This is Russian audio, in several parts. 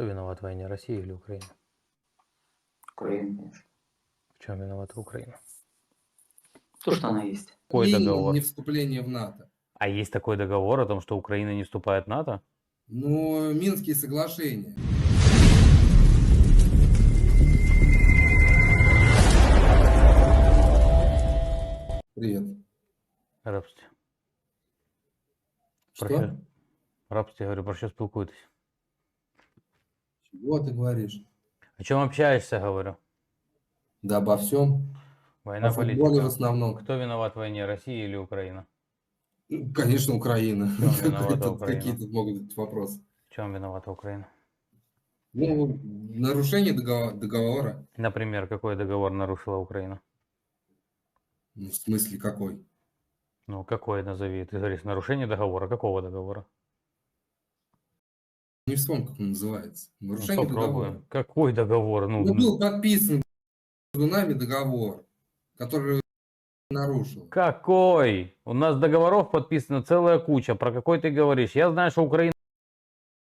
Кто виноват в войне, Россия или Украина? Украина, конечно. В чем виновата Украина? То, что она есть. Какой Минимум договор? не вступление в НАТО. А есть такой договор о том, что Украина не вступает в НАТО? Но Минские соглашения. Привет. Рабстві. Про Что? що? Рабстві, говорю, про що спілкуєтесь? Чего ты говоришь? О чем общаешься, говорю? Да обо всем. Война, О футболе в политика. основном. Кто виноват в войне, Россия или Украина? Ну, Конечно, Украина? Какие тут могут быть вопросы? В чем виновата Украина? Ну, нарушение договора. договора. Например, какой договор нарушила Украина? Ну, в смысле какой? Ну, какой назови? Ты говоришь, нарушение договора. Какого договора? Не вспомню, как он называется. Ну, Нарушение попробуем. договора. Какой договор? Ну, Ну, был подписан между нами договор, который нарушил. какой? У нас договоров подписана целая куча. Про какой ты говоришь? Я знаю, что Украина...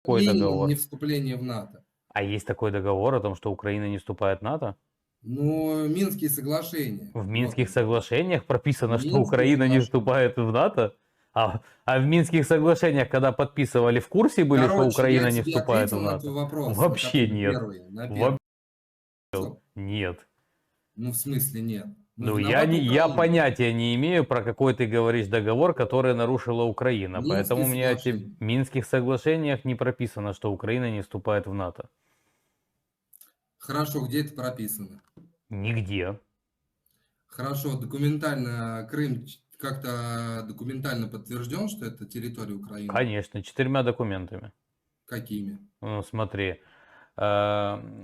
Какой Минимум договор? не вступление в НАТО. А есть такой договор о том, что Украина не вступает в НАТО? Но Минские соглашения. В Минских Вот. соглашениях прописано, что Минские Украина не вступает в НАТО? А, а в Минских соглашениях, когда подписывали, в курсе были, что Короче, Украина я не вступает в на НАТО? вопрос, Вообще нет. первый, на Вообще первый. Нет. Ну, в смысле нет. Ну, я, виновата не, я Украина. понятия не имею, про какой ты говоришь договор, который нарушила Украина. Минские Поэтому у меня соглашения. в Минских соглашениях не прописано, что Украина не вступает в НАТО. Хорошо, где это прописано? Нигде. Хорошо, документально Крым как-то документально подтвержден, что это территория Украины? Конечно, четырьмя документами. Какими? Ну, смотри, э,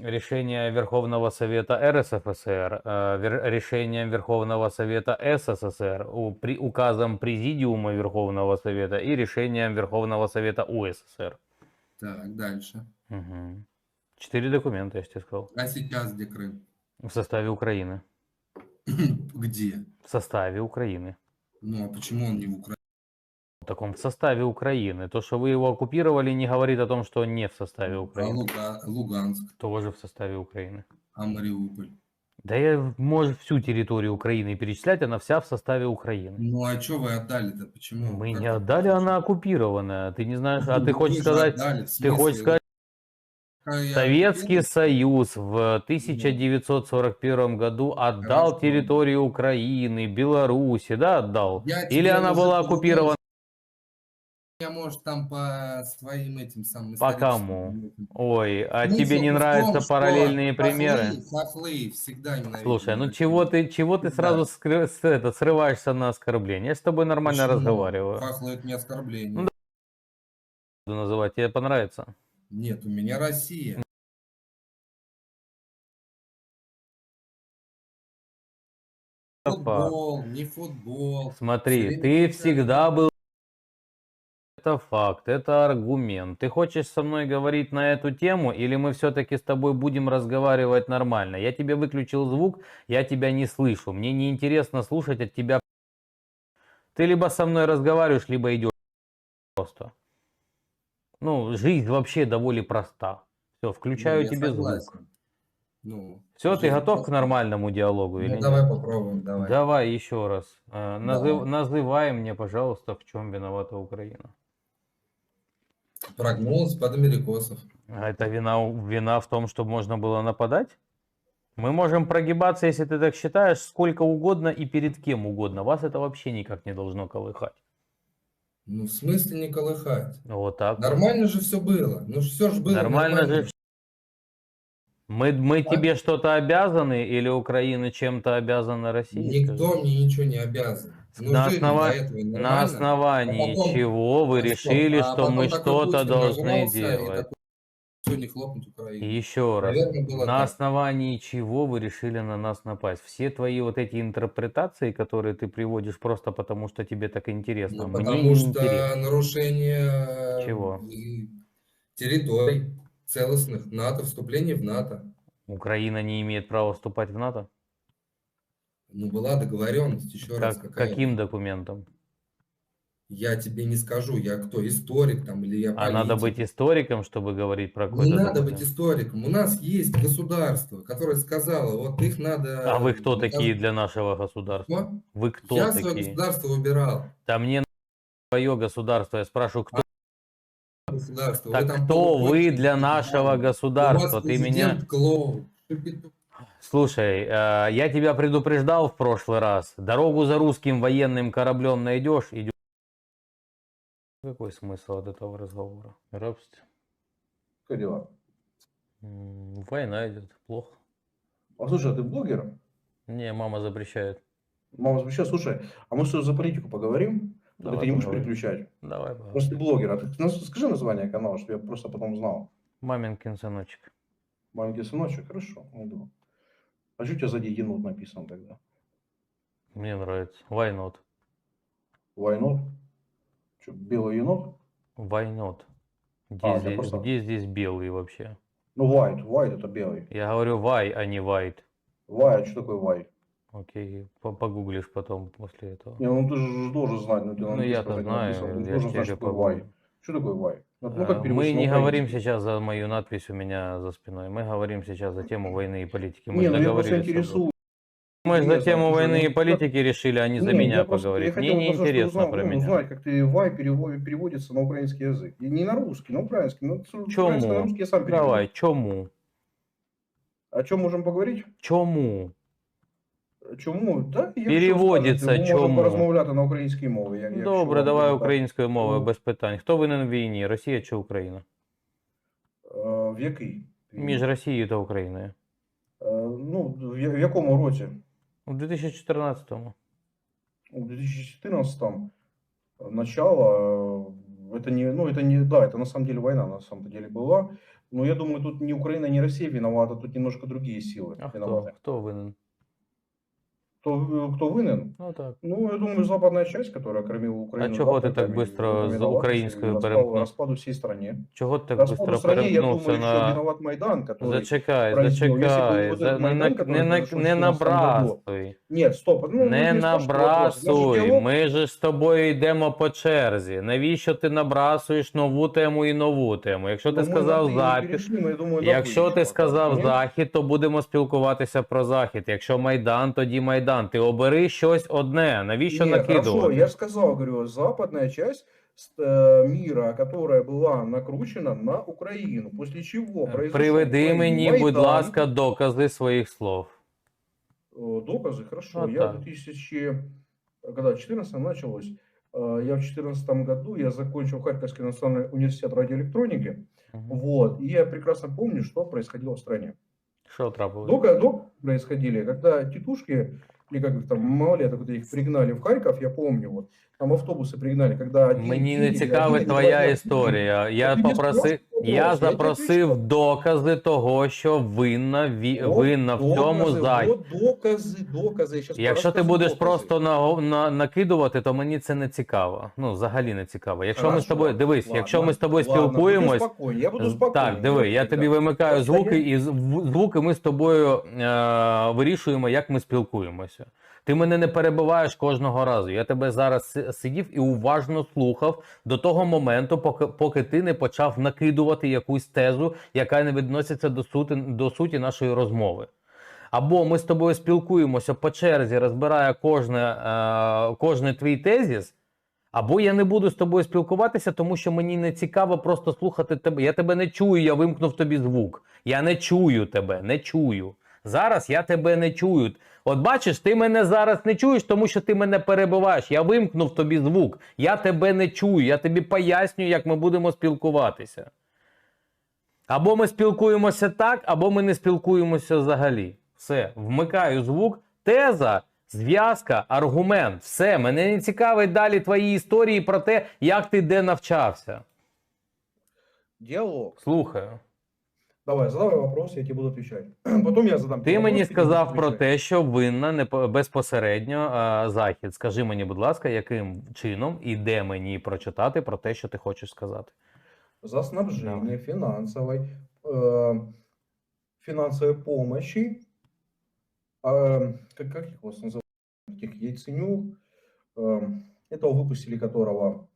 решение Верховного Совета РСФСР, э, решением Верховного Совета СССР, указом Президиума Верховного Совета и решением Верховного Совета УССР. Так, дальше. Мгм. Четыре документа, я тебе сказал. А сейчас где Крым? В составе Украины. Где? В составе Украины. Ну, а почему он не в Украине? Так он в составе Украины. То, что вы его оккупировали, не говорит о том, что он не в составе А Украины. Луга- Луганск, Тоже в составе Украины. а Мариуполь? Да я, может, всю территорию Украины перечислять, она вся в составе Украины. Ну, а что вы отдали-то? Почему? Мы Как не отдали, она оккупированная. Ты не знаешь, а Ну, ты вы хочешь сказать, отдали, ты хочешь сказать, Советский? Союз в 1941 году отдал территорию Украины, Беларуси, да, отдал? Я Или она была оккупирована? Я, может, там по своим этим самым По кому? Ой, а Смысл тебе не том, нравятся что параллельные примеры? Хохлы всегда Слушай, ну чего ты, чего ты Да. сразу скры- с- это, срываешься на оскорбление? Я с тобой нормально Почему? разговариваю. Хохлы это не оскорбление. Ну Буду называть, тебе понравится? Нет, у меня Россия. Футбол, не футбол. Смотри, время ты всегда был... Это факт, это аргумент. Ты хочешь со мной говорить на эту тему, или мы все-таки с тобой будем разговаривать нормально? Я тебе выключил звук, я тебя не слышу. Мне неинтересно слушать от тебя. Ты либо со мной разговариваешь, либо идешь просто. Ну, жизнь вообще довольно проста. Все, Ну, включаю я тебе звук. согласен. Ну, Все, ты готов к проста. нормальному диалогу Ну, или давай нет? попробуем, давай. Давай еще раз. Э, назыв- Давай. Называй мне, пожалуйста, в чем виновата Украина. Прогнулся под америкосов. А это вина, вина в том, что можно было нападать? Мы можем прогибаться, если ты так считаешь, сколько угодно и перед кем угодно. Вас это вообще никак не должно колыхать. Ну, в смысле не колыхать? Вот так. Нормально же все было. Ну, все же было Нормально нормально. же. Мы, мы А? тебе что-то обязаны или Украина чем-то обязана России? Никто скажи? мне ничего не обязан. Ну, На основа- На основании А потом- чего вы А решили, а что мы что-то должны делать? «Всё, не хлопнуть Украину. Еще раз. Наверное, было На так. основании чего вы решили на нас напасть? Все твои вот эти интерпретации, которые ты приводишь просто потому, что тебе так интересно, Ну, мне потому не что интересно. нарушение Чего? и территорий целостных НАТО, вступление в НАТО. Украина не имеет права вступать в НАТО? Ну, была договоренность, еще раз. Как, какая-то. каким документом? Я тебе не скажу, я кто, историк там или я А надо политик. быть историком, чтобы говорить про Не какой-то надо документ. быть историком. У нас есть государство, которое сказало, вот их надо... А вы кто такие для нашего государства? Что? Вы кто Я свое такие? государство выбирал. Да мне твое государство. Я спрашиваю, кто, Государство. Вы так там кто вы для нашего государства? Ты меня... клоун. Слушай, э, я тебя предупреждал в прошлый раз. Дорогу за русским военным кораблем найдешь, идешь. Какой смысл от этого разговора? Рабство. Как дела? М, Война идет. Плохо. А слушай, а ты блогер? Не, мама запрещает. Мама запрещает. Слушай, а мы что за политику поговорим? Давай ты не будешь поговорим. переключать? Давай, пожалуйста. Просто ты блогер. А ты нас- скажи название канала, чтобы я просто потом знал. Маминкин сыночек. Маленький сыночек, хорошо, найду. А что у тебя сзади енот написан тогда? Мне нравится. Why not? Войнот? Что, белый енот? Why not? Где, А, здесь, просто- где здесь белый вообще? Ну, white, white это белый. Я говорю why, а не white. White, что такое white? Окей, по- погуглишь потом после этого. Не, ну ты же должен знать. Ну, ты Ну я-то знаю, ты я должен знать, что такое white. Что такое white? Ну, ну, А, как Мы переводится не говорим сейчас за мою надпись у меня за спиной. Мы говорим сейчас за тему войны и политики. Мы Не, ну я просто договорились. об этом. интересую. Мы же за интересно, тему ты же, войны ну, и как- политики решили, а не за Не, меня я просто- поговорить. я Мне хотел не просто, чтобы интересно узнал- про ну, меня. Узнать, как ты вай переводит, переводится на украинский язык. И не на русский, на украинский. Ну, с- украинский на Чому? русский я сам переведу. Давай, чому? О чем можем поговорить? Чому? Чому? Да, я Переводиться Ми можемо чому? порозмовляти на українській мові. як- якщо Добре, вам давай буде так. українською мовою Ну. без питань. Хто винен в війні? Росія чи Україна? Е, В який? Між Росією та Україною. Е, Ну, в я- в якому році? У 2014-му. У 2014 начало, э, это не, ну, это не, да, это на самом деле война на самом деле была. Но я думаю, тут ни Украина, ни Россия виновата, тут немножко другие силы А виноваты. Винен? Кто, э, кто винен? Ну так. Ну, я думаю, западная часть, которая кормила Украину. А чого ти так западниками, быстро это з виновата українською в распаду- перемкнув? распаду всей стране. Чого ти так Распаду швидко стране, я думаю, перемкнувся еще на... виноват Майдан, который... Зачекай, произвел. Если бы зачекай. вот за- этот Не, Майдан, на- который не, на- произошел в не 14 году. набрасуй. Нет, стоп. Ну, Не ну, спрашивай вопрос. Наш набрасуй. диалог- Ми же з тобою йдемо по черзі. Навіщо ти набрасуєш нову тему і нову тему? Якщо ти Ну, мы сказав на «ты» не захід, перешли, но я думаю, на якщо «вы» ти еще сказав пока. Нет? захід, то будемо спілкуватися про захід. Якщо Майдан, тоді Майдан. Ти обери щось одне. Навіщо Нет, хорошо, накидувати? я же сказал, говорю, западная часть с- э, мира, которая была накручена на Украину, после чего произошел Е, Приведи Украине мені, будь Майдан. ласка, докази своїх слов. Э, Доказы, хорошо. Вот я так. в 2000, когда в 14 началось, э, я в 2014 году, я закончил Харьковский национальный университет радиоэлектроники, Мгм. вот, и я прекрасно помню, что происходило в стране. Що трапилось? Дока, док происходили, когда тетушки, или как их там, малолеток, вот их пригнали в Харьков, я помню, вот, там автобусы пригнали, когда... один Мені не день или цікавить один или твоя два дня. історія. Я Ти не попросив, спросив я запросив докази того, що винна ві- Вот винна в цьому докази, докази, докази. Я щас Якщо ти розкажу будеш докази. просто на, на, накидувати, то мені це не цікаво. Ну, взагалі не цікаво. Якщо ми з Хорошо, тобою, дивись, ладно, якщо ми з тобою ладно, спілкуємось, буду спокійний, я буду спокійний. так, диви, я тобі вимикаю Просто звуки, і з- в- звуки ми з тобою е, вирішуємо, як ми спілкуємося. Ти мене не перебиваєш кожного разу. Я тебе зараз сидів і уважно слухав до того моменту, поки, поки ти не почав накидувати якусь тезу, яка не відноситься до суті, до суті нашої розмови. Або ми з тобою спілкуємося по черзі, розбирає кожне, е, кожний твій тезіс, або я не буду з тобою спілкуватися, тому що мені не цікаво просто слухати тебе. Я тебе не чую, я вимкнув тобі звук. Я не чую тебе, не чую. Зараз я тебе не чую. От бачиш, ти мене зараз не чуєш, тому що ти мене перебиваєш. Я вимкнув тобі звук. Я тебе не чую. Я тобі пояснюю, як ми будемо спілкуватися. Або ми спілкуємося так, або ми не спілкуємося взагалі. Все, вмикаю звук, теза, зв'язка, аргумент. Все, мене не цікавить далі твої історії про те, як ти де навчався. Диалог. Слухаю. Давай, задавай вопрос, я тебе буду отвечать. Потом я задам Ти тебе мені вопрос, ты будешь сказав про отвечать. те, що винна не по- безпосередньо а, захід. Скажи мені, будь ласка, яким чином і де мені прочитати про те, що ти хочеш сказати? За снабжение Давай. финансовой, э, финансовой помощи, э, как, как их у вас называют, таких яйценюк, э, этого выпустили которого, блядь,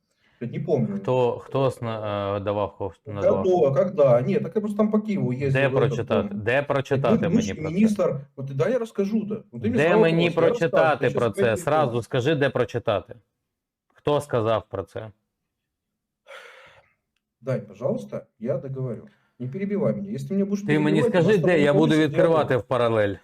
не помню. Хто, хто сна- е, давав хо- назвав? Когда, когда? Нет, так я просто там по Киеву ездил. Де в этот, прочитати? там, Де прочитати бывший мені про це? министр, вот да, я расскажу-то. Вот ты мне Де задал мені вопрос, я прочитати рассказываю, про ты щас це? опять Сразу перебиваешь. скажи, де прочитати. Хто сказав про це? Дай, пожалуйста, я договорю. Не перебивай меня. Если мне будешь Ти мені перебивать, у нас скажи, с тобой де не я буду получится відкривати диалог. в паралель.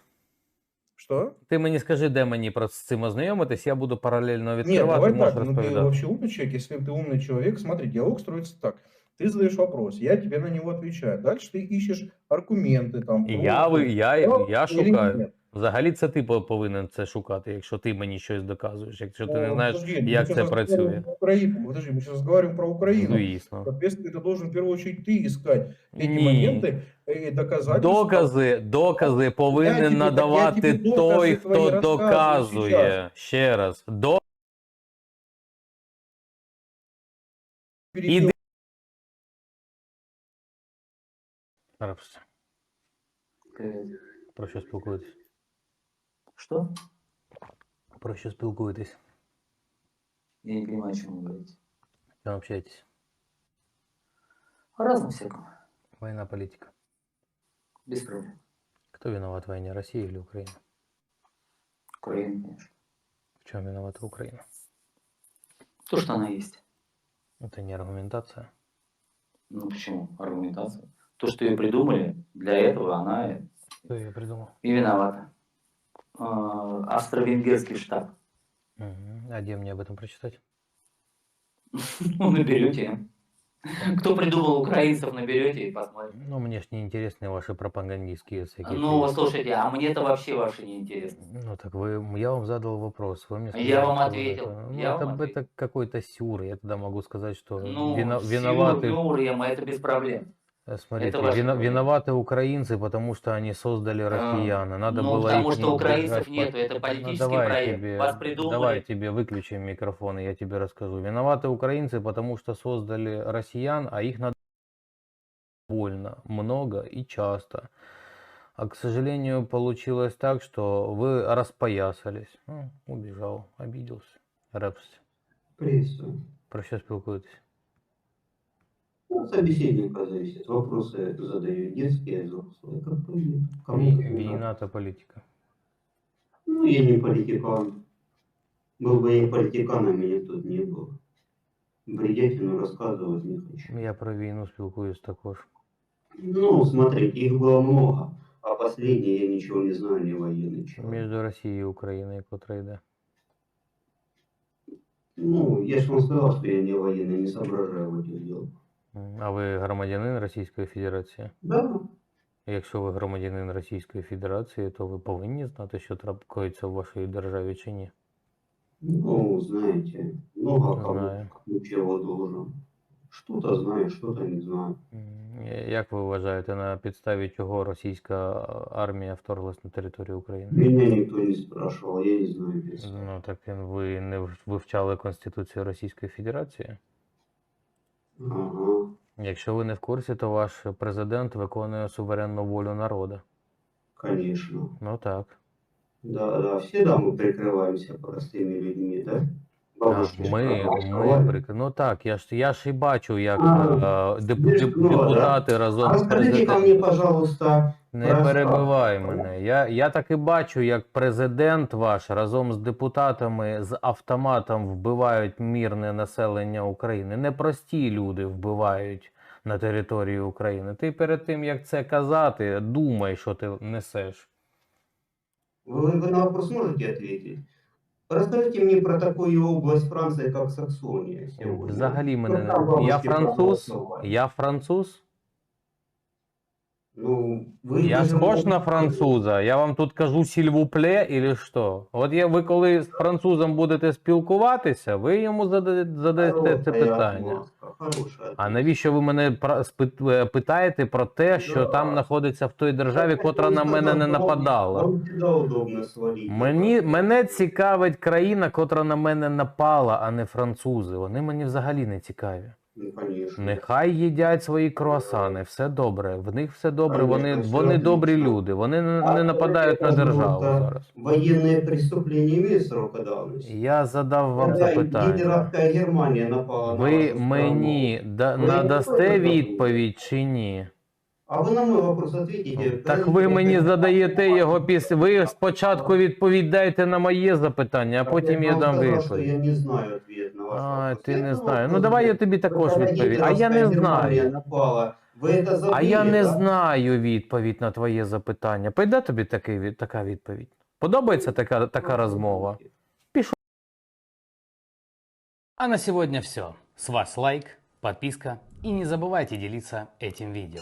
Что? Ти мені скажи, де мені про з цим ознайомитись, я буду паралельно Нет, відкривати, давай можеш так, ну ты розповідати. вообще умный человек, если ты умный человек, смотри, диалог строится так. Ты задаешь вопрос, я тебе на него отвечаю. Дальше ты ищешь аргументы там. І про- я, ви- я, прав я или шукаю. нет. Взагалі це ти по- повинен це шукати, якщо ти мені щось доказуєш, якщо ти не Ну, знаєш, подожди, мы як сейчас це разговариваем працює. про Украину. Подожди, мы сейчас разговариваем про Украину. Звісно. Соответственно, ты должен в первую очередь ты искать эти Ні. моменты и доказательства. Докази, докази повинен тобі- так я надавати тобі докази той, твої хто розказую доказує. щас. Ще раз. До... перебил. Іди. Рапс, Привет. Про що спілкуєтесь? Что? Про що спілкуєтесь? Я не понимаю, о чем вы говорите. З ким общаєтесь? О разном всяком. Війна, політика. Без проблем. Хто виноват в війні, Росія или Україна? Украина, конечно. В чому виновата Україна? То, что она есть. Это не аргументация. Ну почему? Аргументация. То, что ее придумали, для этого она и- Хто її придумав? и виновата. А, Австро-венгерский штаб. А где мне об этом прочитать? Ну, наберете. Кто придумал украинцев, наберете и посмотрите. Ну, мне ж не интересны ваши пропагандистские всякие. Ну, слушайте, а мне-то вообще ваше не интересно. Ну так вы, я вам задал вопрос, вы мне Я сказали, вам что ответил, Это, ну, я это, вам это какой-то сюр, я тогда могу сказать, что Ну, сюр, виноваты, Юрьем, это без проблем. Э, смотрите, ваша вино- виноваты украинцы, потому что они создали россиян, и надо ну, было потому их что не украинцев под- это Ну, политический давай проект. тебе- Вас придумали. Давай тебе выключим микрофон, и я тебе расскажу. Виноваты украинцы, потому что создали россиян, а их надо больно, много и часто. А, к сожалению, получилось так, что вы распоясались. Ну, убежал, обиделся. Репс. Приветствую. Про що спілкуєтесь? От собеседника зависит. Вопросы задаю детские, взрослые. Как пойдет. Кому Вій- как надо. Війна та політика. Ну, я не политикан. Был бы я политиканом, меня тут не было. Бредятину рассказывать не хочу. Я про війну спілкуюсь також. Ну, смотрите, их было много. А последнее я ничего не знаю, не военный человек. Між Росією і Україною, котра йде. Ну, я же вам сказал, что я не военный, не соображаю в этих делах. А ви громадянин Російської Федерації? Да, Якщо ви громадянин Російської Федерації, то ви повинні знати, що трапляється в вашій державі чи ні. ну, знаете, много кому Знаю. чего должен. Что-то знаю, что-то не знаю. Як ви вважаєте, на підставі чого російська армія вторглась на територію України? Меня никто не спрашивал, я не знаю. без- Ну так ви не вивчали Конституцію Російської Федерації? Ага, Якщо ви не в курсі, то ваш президент виконує суверенну волю народу. конечно. Ну так. Да, да, всегда мы прикрываемся простыми людьми, да? Ми, ми прик- Ну так, я ж я ж і бачу, як е, деп- деп- ну, депутати разом з расскажите ко президентом. мне, пожалуйста, Не перебивай мене. Я, я так і бачу, як президент ваш разом з депутатами з автоматом вбивають мирне населення України. Непрості люди вбивають на території України. Ти перед тим, як це казати, думай, що ти несеш. вы, вы на вопрос можете ответить? Расскажите мне про такую область Франции, как Саксония сегодня. Взагалі мене. Я француз. Я француз. Ну, вы Я схож на француза? Я вам тут кажу сільвупле или що? От я, ви коли з французом будете спілкуватися, ви йому задаєте, задаєте це питання. А навіщо ви мене е, питаєте про те, що там знаходиться в той державі, котра на мене не нападала? Мені, мене цікавить країна, котра на мене напала, а не французи. Вони мені взагалі не цікаві. Ну, конечно. Нехай їдять свої круасани, все добре. В них все добре, вони, Конечно, все вони добрі отлично. люди, вони не, А не нападають на это державу зараз. Военные преступления имеют срока давности? Я задав вам Когда запитання. гитлеровская Германия напала на Ви страну. мені да, надасте відповідь чи ні? А вы на мой вопрос ответите. Так когда ви тебе мені хотят задаєте напасть. його після. Ви спочатку відповідь дайте на моє запитання, а Так потім я вам дам сказал, что відповідь. Я не знаю ответ на ваш А, вопрос. ти не Это знаєш. Ну вопрос давай я был. тобі також Когда відповідь. А я не гитлеровская Германия знаю. Напала. Вы это забыли, А я не да? знаю відповідь на твоє запитання. Пойде тобі такий, від- така відповідь? Подобається така, така розмова? А на сегодня все. С вас лайк, подписка и не забывайте делиться этим видео.